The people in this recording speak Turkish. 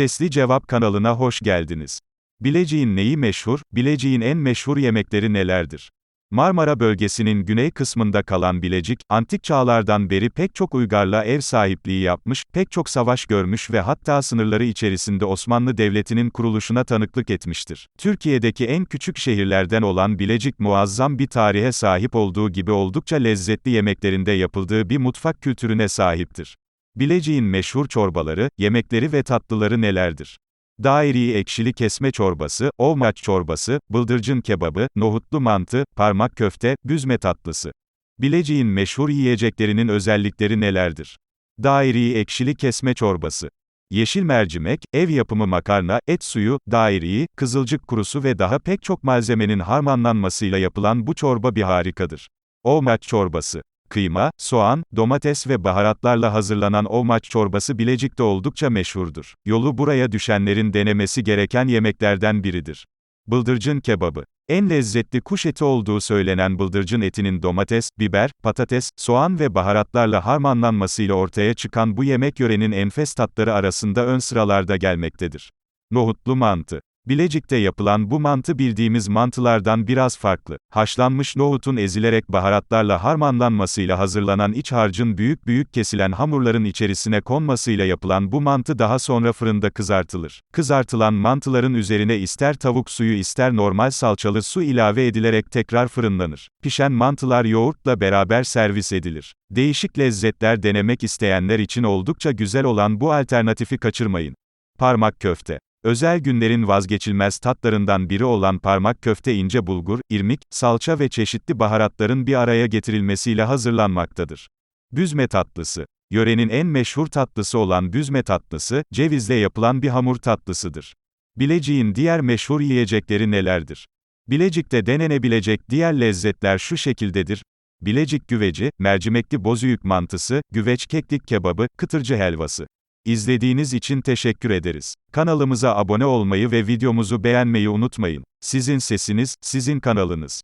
Sesli Cevap kanalına hoş geldiniz. Bilecik'in neyi meşhur, Bilecik'in en meşhur yemekleri nelerdir? Marmara bölgesinin güney kısmında kalan Bilecik, antik çağlardan beri pek çok uygarla ev sahipliği yapmış, pek çok savaş görmüş ve hatta sınırları içerisinde Osmanlı Devleti'nin kuruluşuna tanıklık etmiştir. Türkiye'deki en küçük şehirlerden olan Bilecik muazzam bir tarihe sahip olduğu gibi oldukça lezzetli yemeklerinde yapıldığı bir mutfak kültürüne sahiptir. Bilecik'in meşhur çorbaları, yemekleri ve tatlıları nelerdir? Dairi ekşili kesme çorbası, ovmaç çorbası, bıldırcın kebabı, nohutlu mantı, parmak köfte, büzme tatlısı. Bilecik'in meşhur yiyeceklerinin özellikleri nelerdir? Dairi ekşili kesme çorbası. Yeşil mercimek, ev yapımı makarna, et suyu, dairi, kızılcık kurusu ve daha pek çok malzemenin harmanlanmasıyla yapılan bu çorba bir harikadır. Ovmaç çorbası. Kıyma, soğan, domates ve baharatlarla hazırlanan ovmaç çorbası Bilecik'te oldukça meşhurdur. Yolu buraya düşenlerin denemesi gereken yemeklerden biridir. Bıldırcın kebabı. En lezzetli kuş eti olduğu söylenen bıldırcın etinin domates, biber, patates, soğan ve baharatlarla harmanlanmasıyla ortaya çıkan bu yemek yörenin enfes tatları arasında ön sıralarda gelmektedir. Nohutlu mantı. Bilecik'te yapılan bu mantı bildiğimiz mantılardan biraz farklı. Haşlanmış nohutun ezilerek baharatlarla harmanlanmasıyla hazırlanan iç harcın büyük büyük kesilen hamurların içerisine konmasıyla yapılan bu mantı daha sonra fırında kızartılır. Kızartılan mantıların üzerine ister tavuk suyu ister normal salçalı su ilave edilerek tekrar fırınlanır. Pişen mantılar yoğurtla beraber servis edilir. Değişik lezzetler denemek isteyenler için oldukça güzel olan bu alternatifi kaçırmayın. Parmak köfte Özel günlerin vazgeçilmez tatlarından biri olan parmak köfte ince bulgur, irmik, salça ve çeşitli baharatların bir araya getirilmesiyle hazırlanmaktadır. Büzme tatlısı. Yörenin en meşhur tatlısı olan büzme tatlısı, cevizle yapılan bir hamur tatlısıdır. Bilecik'in diğer meşhur yiyecekleri nelerdir? Bilecik'te denenebilecek diğer lezzetler şu şekildedir. Bilecik güveci, mercimekli bozüyük mantısı, güveç keklik kebabı, kıtırcı helvası. İzlediğiniz için teşekkür ederiz. Kanalımıza abone olmayı ve videomuzu beğenmeyi unutmayın. Sizin sesiniz, sizin kanalınız.